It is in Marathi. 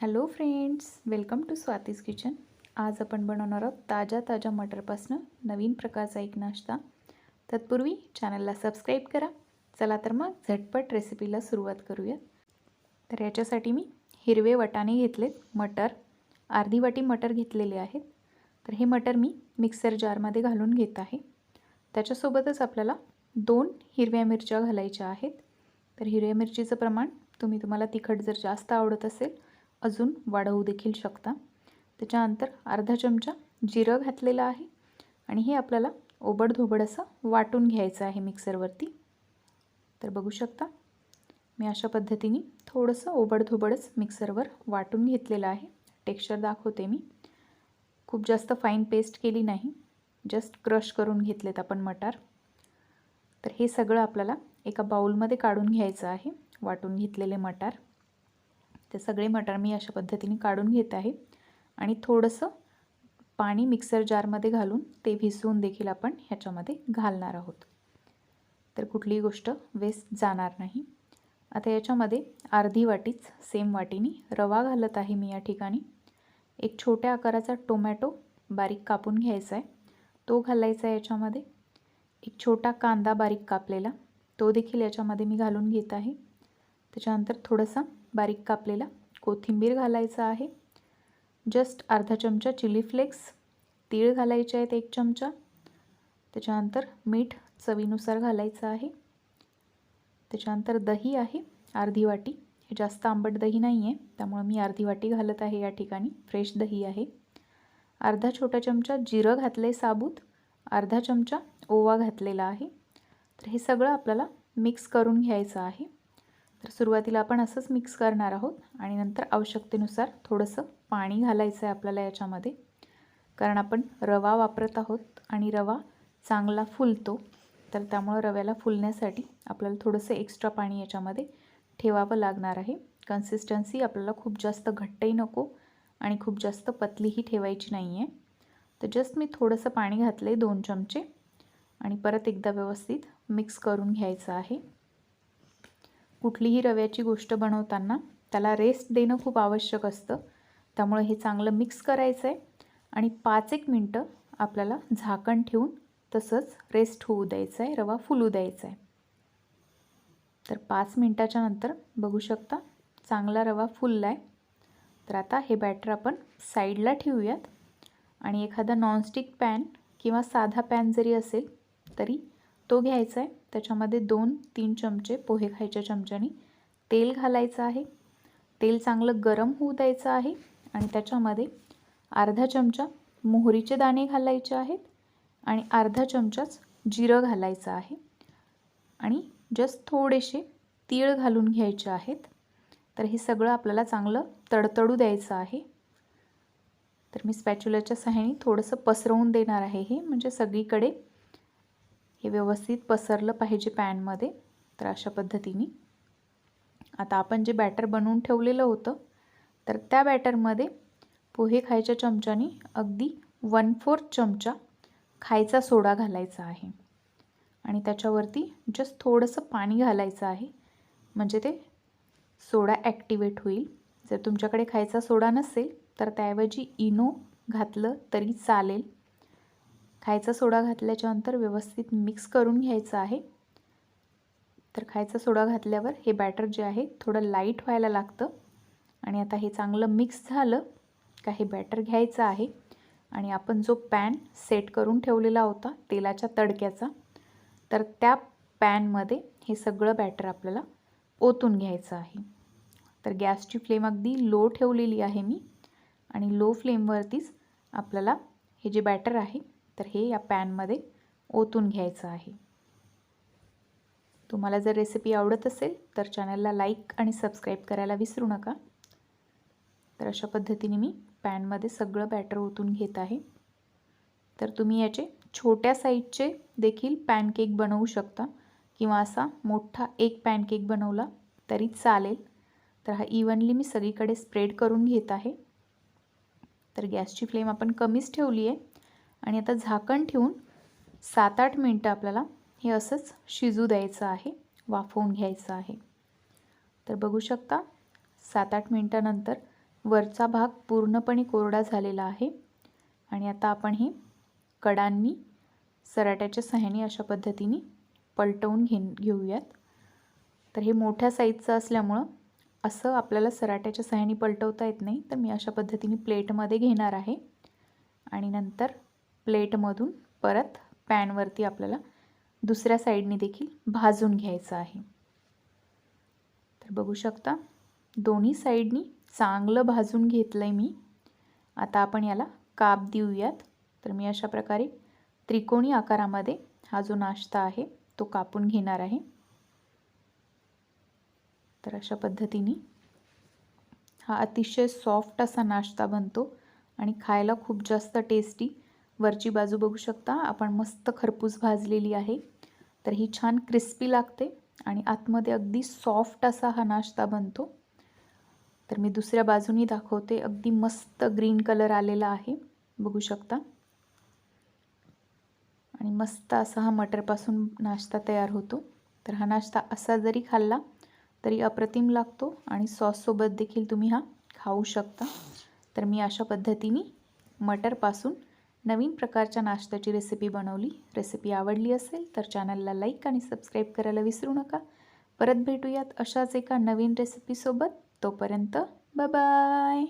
Hello friends welcome to Swati's kitchen आज आपण बनवणार आहोत ताज्या ताज्या मटरपासनं नवीन प्रकारचा एक नाश्ता. तत्पूर्वी चॅनलला सबस्क्राईब करा. चला तर मग झटपट रेसिपीला सुरुवात करूया. तर याच्यासाठी मी हिरवे वटाणे घेतलेत मटर. अर्धी वाटी मटर घेतलेले आहेत. तर हे मटर मी मिक्सर जारमध्ये घालून घेत आहे. त्याच्यासोबतच आपल्याला दोन हिरव्या मिरच्या घालायच्या आहेत. तर हिरव्या मिरचीचं प्रमाण तुम्ही तुम्हाला तिखट जर जास्त आवडत असेल अजून वाढवू देखील शकता. त्याच्यानंतर अर्धा चमचा जिरं घातलेलं आहे आणि हे आपल्याला ओबडधोबड असं वाटून घ्यायचं आहे मिक्सरवरती. तर बघू शकता मी अशा पद्धतीने थोडंसं ओबडधोबडच मिक्सरवर वाटून घेतलेलं आहे. टेक्स्चर दाखवते मी. खूप जास्त फाईन पेस्ट केली नाही. जस्ट क्रश करून घेतलेत आपण मटार. तर हे सगळं आपल्याला एका बाऊलमध्ये काढून घ्यायचं आहे वाटून घेतलेले मटार. ते सगळे मटार मी अशा पद्धतीने काढून घेत आहे. आणि थोडंसं पाणी मिक्सर जारमध्ये घालून ते भिसवून देखील आपण ह्याच्यामध्ये घालणार आहोत. तर कुठलीही गोष्ट वेस्ट जाणार नाही. आता याच्यामध्ये अर्धी वाटीच सेम वाटीने रवा घालत आहे मी या ठिकाणी. एक छोट्या आकाराचा टोमॅटो बारीक कापून घ्यायचा आहे. तो घालायचा आहे याच्यामध्ये. एक छोटा कांदा बारीक कापलेला तो देखील याच्यामध्ये मी घालून घेत आहे. त्याच्यानंतर थोडंसं बारीक कापलेला कोथिंबीर घालायचा आहे. जस्ट अर्धा चमचा चिली फ्लेक्स तीळ घालायचे आहेत एक चमचा. त्याच्यानंतर मीठ चवीनुसार घालायचं आहे. त्याच्यानंतर दही आहे अर्धी वाटी. हे जास्त आंबट दही नाही आहे त्यामुळं मी अर्धी वाटी घालत आहे या ठिकाणी. फ्रेश दही आहे. अर्धा छोटा चमचा जिरं घातलं साबूत. अर्धा चमचा ओवा घातलेला आहे. तर हे सगळं आपल्याला मिक्स करून घ्यायचं आहे. तर सुरुवातीला आपण असंच मिक्स करणार आहोत आणि नंतर आवश्यकतेनुसार थोडंसं पाणी घालायचं आहे आपल्याला याच्यामध्ये. कारण आपण रवा वापरत आहोत आणि रवा चांगला फुलतो तर त्यामुळं रव्याला फुलण्यासाठी आपल्याला थोडंसं एक्स्ट्रा पाणी याच्यामध्ये ठेवावं लागणार आहे. कन्सिस्टन्सी आपल्याला खूप जास्त घट्टही नको आणि खूप जास्त पतलीही ठेवायची नाही आहे तर जस्ट मी थोडंसं पाणी घातलं आहे दोन चमचे आणि परत एकदा व्यवस्थित मिक्स करून घ्यायचं आहे. कुठलीही रव्याची गोष्ट बनवताना त्याला रेस्ट देणं खूप आवश्यक असतं. त्यामुळे हे चांगलं मिक्स करायचं आहे आणि पाच एक मिनटं आपल्याला झाकण ठेवून तसंच रेस्ट होऊ द्यायचं आहे रवा फुलू द्यायचा आहे तर पाच मिनटाच्या नंतर बघू शकता चांगला रवा फुलला आहे तर आता हे बॅटर आपण साईडला ठेवूयात. आणि एखादा नॉनस्टिक पॅन किंवा साधा पॅन जरी असेल तरी तो घ्यायचा आहे त्याच्यामध्ये दोन तीन चमचे पोहे खायच्या चमच्यानी तेल घालायचं आहे. तेल चांगलं गरम होऊ द्यायचं आहे आणि त्याच्यामध्ये अर्धा चमचा मोहरीचे दाणे घालायचे आहेत आणि अर्धा चमचाच जिरं घालायचं आहे. आणि जस्ट थोडेसे तीळ घालून घ्यायचे आहेत. तर हे सगळं आपल्याला चांगलं तडतडू द्यायचं आहे. तर मी स्पॅच्युलाच्या सहाय्याने थोडंसं पसरवून देणार आहे हे. म्हणजे सगळीकडे हे व्यवस्थित पसरलं पाहिजे पॅनमध्ये तर अशा पद्धतीने. आता आपण जे बॅटर बनवून ठेवलेलं होतं तर त्या बॅटरमध्ये पोहे खायच्या चमच्याने अगदी वन फोर्थ चमचा खायचा सोडा घालायचा आहे. आणि त्याच्यावरती जस्ट थोडंसं पाणी घालायचं आहे म्हणजे ते सोडा ॲक्टिवेट होईल. जर तुमच्याकडे खायचा सोडा नसेल तर त्याऐवजी इनो घातलं तरी चालेल. खायचा सोडा घातल्याच्यानंतर व्यवस्थित मिक्स करून घ्यायचं आहे. तर खायचा सोडा घातल्यावर हे बॅटर जे आहे थोडं लाइट व्हायला लागतं. आणि आता हे चांगलं मिक्स झालं का हे बॅटर घ्यायचं आहे. आणि आपण जो पॅन सेट करून ठेवलेला होता तेलाच्या तडक्याचा तर त्या पॅनमध्ये हे सगळं बॅटर आपल्याला ओतून घ्यायचं आहे. तर गॅसची फ्लेम अगदी लो ठेवलेली आहे मी. आणि लो फ्लेमवरतीच आपल्याला हे जे बॅटर आहे तर हे या पॅनमध्ये ओतून घ्यायचं आहे. तुम्हाला जर रेसिपी आवडत असेल तर चॅनलला लाईक आणि सबस्क्राईब करायला विसरू नका. तर अशा पद्धतीने मी पॅनमध्ये सगळं बॅटर ओतून घेत आहे. तर तुम्ही याचे छोट्या साईजचे देखील पॅनकेक बनवू शकता किंवा असा मोठा एक पॅनकेक बनवला तरी चालेल. तर हा इव्हनली मी सगळीकडे स्प्रेड करून घेत आहे. तर गॅसची फ्लेम आपण कमीच ठेवली आहे. आणि आता झाकण ठेवून सात आठ मिनटं आपल्याला हे असंच शिजू द्यायचं आहे वाफवून घ्यायचं आहे. तर बघू शकता सात आठ मिनटानंतर वरचा भाग पूर्णपणे कोरडा झालेला आहे. आणि आता आपण हे कडांनी सराट्याच्या सहाय्याने अशा पद्धतीने पलटवून घे घेऊयात. तर हे मोठ्या साईजचं असल्यामुळं असं आपल्याला सराट्याच्या सहाय्याने पलटवता येत नाही तर मी अशा पद्धतीने प्लेटमध्ये घेणार आहे. आणि नंतर प्लेटमधून परत पॅनवरती आपल्याला दुसऱ्या साईडने देखील भाजून घ्यायचं आहे. तर बघू शकता दोन्ही साईडनी चांगलं भाजून घेतलं आहे मी. आता आपण याला काप देऊयात. तर मी अशा प्रकारे त्रिकोणी आकारामध्ये हा जो नाश्ता आहे तो कापून घेणार आहे. तर अशा पद्धतीने हा अतिशय सॉफ्ट असा नाश्ता बनतो आणि खायला खूप जास्त टेस्टी वरची बाजू बघू शकता. आपण मस्त खरपूस भाजलेली आहे. तर ही छान क्रिस्पी लागते आणि आतमध्ये अगदी सॉफ्ट असा हा नाश्ता बनतो. तर मी दुसऱ्या बाजूनी दाखवते. अगदी मस्त ग्रीन कलर आलेला आहे. बघू शकता. आणि मस्त असा हा मटरपासून नाश्ता तयार होतो. तर हा नाश्ता असा जरी खाल्ला तरी अप्रतिम लागतो आणि सॉससोबत देखील तुम्ही हा खाऊ शकता. तर मी अशा पद्धतीने मटरपासून नवीन प्रकारच्या नाश्त्याची रेसिपी बनवली. रेसिपी आवडली असेल तर चॅनलला लाईक आणि सबस्क्राईब करायला विसरू नका. परत भेटूयात अशाच एका नवीन रेसिपीसोबत तोपर्यंत बाय